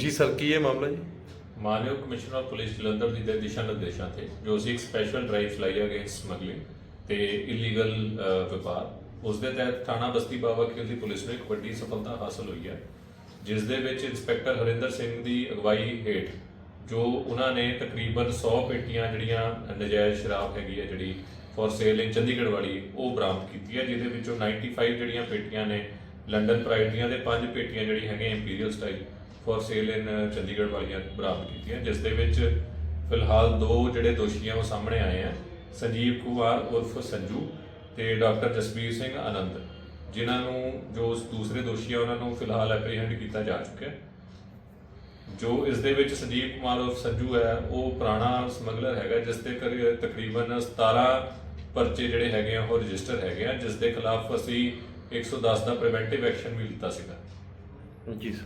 ਜੀ ਸਰ, ਕੀ ਇਹ ਮਾਮਲਾ ਜੀ? ਮਾਨਯੋਗ ਕਮਿਸ਼ਨਰ ਆਫ ਪੁਲਿਸ ਜਲੰਧਰ ਦੀ ਦੇ, ਦਿਸ਼ਾ ਨਿਰਦੇਸ਼ਾਂ ਤੇ, ਜੋ ਅਸੀਂ ਇੱਕ ਸਪੈਸ਼ਲ ਡਰਾਈਵ ਚਲਾਈ ਅਗੇਂਸਟ ਸਮਗਲਿੰਗ ਤੇ ਇਲੀਗਲ ਵਪਾਰ, ਉਸ ਦੇ ਤਹਿਤ ਥਾਣਾ ਬਸਤੀ ਬਾਵਾ ਖੇਲ ਦੀ ਪੁਲਿਸ ਨੂੰ ਇੱਕ ਵੱਡੀ ਸਫਲਤਾ ਹਾਸਲ ਹੋਈ ਹੈ ਜਿਸ ਦੇ ਵਿੱਚ ਇੰਸਪੈਕਟਰ ਹਰਿੰਦਰ ਸਿੰਘ ਦੀ ਅਗਵਾਈ ਹੇਠ, ਜੋ ਉਹਨਾਂ ਨੇ ਤਕਰੀਬਨ 100 ਪੇਟੀਆਂ ਜਿਹੜੀਆਂ ਨਜਾਇਜ਼ ਸ਼ਰਾਬ ਹੈਗੀ ਹੈ ਜਿਹੜੀ ਫॉर ਸੇਲ ਇਨ ਚੰਡੀਗੜ੍ਹ ਵਾਲੀ, ਉਹ ਬਰਾਮਦ ਕੀਤੀ ਹੈ ਜਿਹਦੇ ਵਿੱਚੋਂ 95 ਜਿਹੜੀਆਂ ਪੇਟੀਆਂ ਨੇ ਲੰਡਨ ਪ੍ਰਾਈਡ ਦੀਆਂ ਤੇ ਪੰਜ ਪੇਟੀਆਂ ਜਿਹੜੀ ਹੈਗੀਆਂ imperial style for sale in Chandigarh ਵਾਲੀਆਂ ਬਰਾਮਦ ਕੀਤੀਆਂ, ਜਿਸ ਦੇ ਵਿੱਚ ਫਿਲਹਾਲ ਦੋ ਜਿਹੜੇ ਦੋਸ਼ੀ ਆ ਉਹ ਸਾਹਮਣੇ ਆਏ ਆ, ਸੰਜੀਵ ਕੁਮਾਰ ਉਰਫ ਸੰਜੂ ਤੇ ਡਾਕਟਰ ਜਸਬੀਰ ਸਿੰਘ ਆਨੰਦ, ਜਿਨ੍ਹਾਂ ਨੂੰ ਜੋ ਦੂਸਰੇ ਦੋਸ਼ੀ ਆ, ਉਹਨਾਂ ਨੂੰ ਫਿਲਹਾਲ ਐਪਰੀਹੈਂਡ ਕੀਤਾ ਜਾ ਚੁੱਕਿਆ ਜੋ ਇਸ ਦੇ ਵਿੱਚ ਸੰਜੀਵ ਕੁਮਾਰ ਉਰਫ ਸੰਜੂ ਹੈ, ਉਹ ਪੁਰਾਣਾ ਸਮਗਲਰ ਹੈਗਾ, ਜਿਸ ਦੇ ਕਰ- ਤਕਰੀਬਨ 17 ਪਰਚੇ ਜਿਹੜੇ ਹੈਗੇ ਆ, ਉਹ ਰਜਿਸਟਰ ਹੈਗੇ ਆ, ਜਿਸ ਦੇ ਖਿਲਾਫ ਅਸੀਂ 110 ਦਾ ਪ੍ਰੀਵੈਂਟਿਵ ਐਕਸ਼ਨ ਵੀ ਲਿੱਤਾ ਸੀਗਾ। ਜੀ ਸਰ